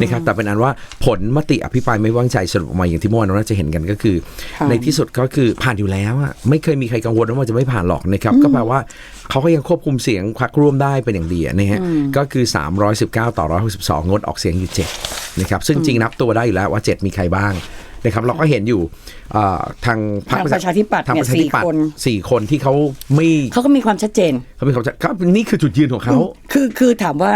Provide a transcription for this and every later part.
นะครับแต่เป็นอันว่าผลมติอภิปรายไม่ไว้วางใจสรุปออกมาอย่างที่เมื่อวานเราน่าจะเห็นกันก็คือค่ะในที่สุดก็คือผ่านอยู่แล้วอะไม่เคยมีใครกังวลว่ามันจะไม่ผ่านหรอกนะครับก็แปลว่าเขาก็ยังควบคุมเสียงพรรคร่วมได้เป็นอย่างดีอะนะฮะก็คือ 319 ต่อ 162 งดออกเสียงอยู่7นะครับซึ่งจริงนับตัวได้อยู่แล้วว่า 7 มีใครบ้างนะครับเราก็เห็นอยู่เอ่อทางพรรคทางประชาธิปัตย์ทางเนี่ปยระชาธิปัตย์สี่คนสี่คนที่เขาไม่เขาก็มีความชัดเจนเขาเป็นเขาจะครับนี่คือจุดยืนของเขาคือคือถามว่า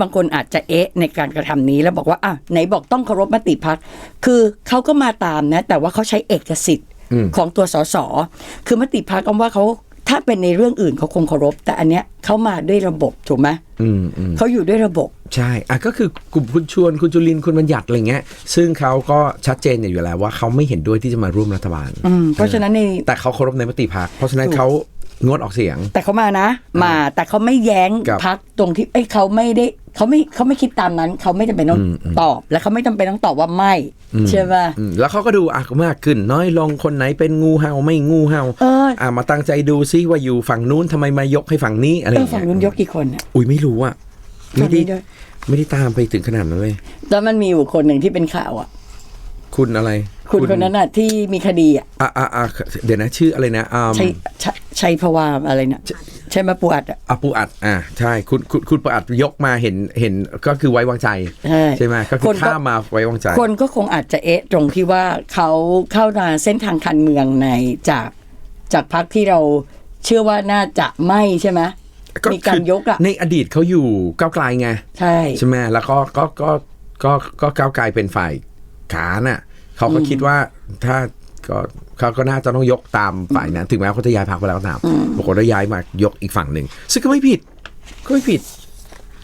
บางคนอาจจะเอ๊ะในการกระทำนี้แล้วบอกว่าอะไหนบอกต้องเคารพมติพักคือเขาก็มาตามนะ แต่ว่าเขาใช้เอกสิทธิ์ของตัวสสคือมติพักก็ว่าเขาถ้าเป็นในเรื่องอื่นเขาคงเคารพ แต่อันเนี้ยเขามาด้วยระบบถูกไหมอืมอืมเขาอยู่ด้วยระบบ ใช่อะก็คือกลุ่มคุณชวนคุณจุลินทร์คุณบัญญัติอะไรเงี้ย ซึ่งเขาก็ชัดเจนอยู่แล้วว่าเขาไม่เห็นด้วยที่จะมาร่วมรัฐบาลอืมเพราะฉะนั้นในแต่เขาเคารพในมติพักเพราะฉะนั้นเขา งดออกเสียง แต่เขามานะ มาแต่เขาไม่แย้งครับพักตรงที่เอ้ยเขาไม่ได้เขาไม่เขาไม่คิดตามนั้นเขาไม่จำเป็นต้องตอบ และเขาไม่จำเป็นต้องตอบว่าไม่ใช่ไหมอืมแล้วเขาก็ดูอะมากขึ้น น้อยลงคนไหนเป็นงูเห่าไม่งูเห่าเอออะมาตั้งใจดูซิว่าอยู่ฝั่งนู้นทำไมมายกให้ฝั่งนี้อะไรอเออย่างเงี้ฝั่งนู้นยกกี่คนอะอุ้ยไม่รู้อะไม่ได้ฝั่งนี้ด้วย ไม่ได้ตามไปถึงขนาดนั้นเลย แล้วมันมีอยู่คนหนึ่งที่เป็นข่าวอะ คุณอะไรคุณคนนั้นอะที่มีคดีอะอะอะอะเดี๋ยวนะชื่ออะไรนะอ่าชัยชัย ชัยพวาอะไรนะใช่ไหมปูอัดอะอะปูอัดอ่าใช่คุณคุณคุณปูอัดยกมาเห็นเห็นก็คือไว้วางใจใช่ใช่ไหมก็คืคอนก็ ข้ามมาไว้วางใจ คนก็คงอาจจะเอ๊ะตรงที่ว่าเขาเข้ามาเส้นทางการเมืองในจากจากพรรคที่เราเชื่อว่าน่าจะไม่ใช่ไหมมีการยกอะ ในอดีตเขาอยู่ก้าวไกลไง ใช่ ใช่ไหมแล้วก็ก็ก็ก็ก็ก้าวไกลเป็นฝ่ายขาน่ะเขาก็คิดว่าถ้า ก็เขาก็น่าจะต้องยกตามฝ่ายนั้น ถึงแม้เขาจะย้ายพรรคไปแล้วก็ตามบางคนก็ย้ายมายกอีกฝั่งหนึ่งซึ่งก็ไม่ผิดก็ไม่ผิด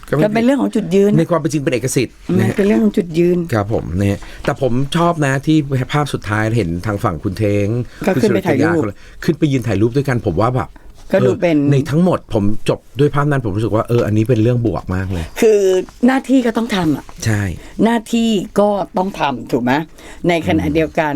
ก็ไม่ก็เป็ผินดเรื่องของจุดยืนในความเป็นจริงเป็นเอกสิทธิ์อืมนะฮะเป็นเรื่องของจุดยืนครับผมเนี่ยแต่ผมชอบนะที่ภาพสุดท้ายเห็นทางฝั่งคุณเทงก็ขึ้นไปถ่ายรูปคุณสุริยาขึ้นไปยืนถ่ายรูปด้วยกันผมว่าแบบก็ดูเป็นออในทั้งหมดผมจบด้วยภาพนั้นผมรู้สึกว่าเอออันนี้เป็นเรื่องบวกมากเลย คือหน้าที่ก็ต้องทำอะใช่ หน้าที่ก็ต้องทำถูกไหมในขณะเดียวกัน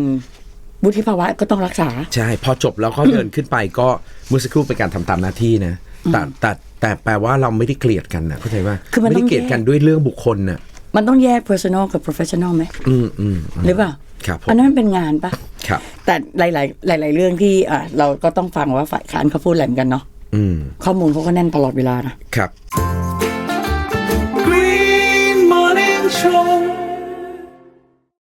วุฒิภาวะก็ต้องรักษา ใช่ พอจบแล้วก็เดินขึ้นไปก็เมื่อสักครู่เป็นการทำตามหน้าที่นะแต่แต่แต่แปลว่าเราไม่ได้เกลียดกันนะเข้าใจว่าคือมันไม่ต้ได้องเกลียดแยกกันด้วยเรื่องบุคคลน่ะมันต้องแยก personal กับ professional ไหมอืมอืมอืมหรือเปล่าครับผมอันนั้นมันเป็นงานปะครับ แต่หลาย ๆ หลาย ๆ เรื่องที่อะเราก็ต้องฟังว่าฝ่ายค้านเขาพูดอะไรเหมือนกันเนาะอืมข้อมูลเขาก็แน่นตลอดเวลานะครับ